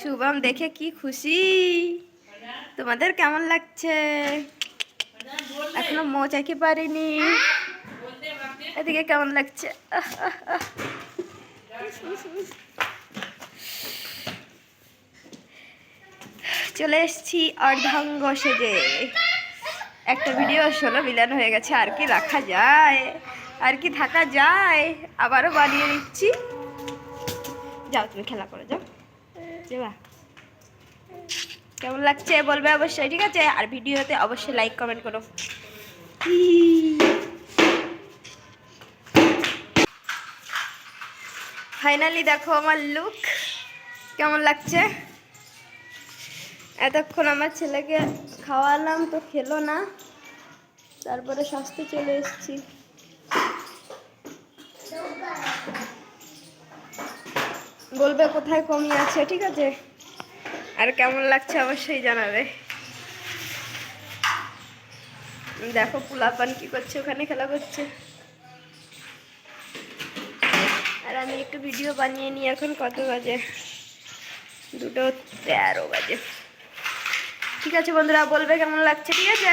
শুভম, দেখে কি খুশি? তোমাদের কেমন লাগছে? এখনও মৌচাকি পারিনি? এদিকে কেমন লাগছে। চলে এসেছি অর্ধাঙ্গ সেজে। একটা ভিডিও ষোলো মিলান হয়ে গেছে, আর কি রাখা যায়, আর কি থাকা যায়। আবারও বানিয়ে নিচ্ছি। যাও, তুমি খেলা করে, যাও। যাবা। কেমন লাগছে বলবে অবশ্যই, ঠিক আছে? আর ভিডিওতে অবশ্যই লাইক কমেন্ট করো। ফাইনালি দেখো আমার লুক কেমন লাগছে? এতক্ষণ আমার ছেলেকে খাওয়ালাম, তো খেলো না। তারপরে স্বাস্থ্য চলে এসেছি। বলবে কোথায় কমি আছে, ঠিক আছে? আর কেমন লাগছে অবশ্যই জানাবে। দেখো পুলাপান কি করছে, ওখানে খেলা করছে। আর আমি একটু ভিডিও বানিয়ে নিই, এখন কত বাজে? দুটো তেরো বাজে। ঠিক আছে বন্ধুরা বলবে কেমন লাগছে ঠিক আছে?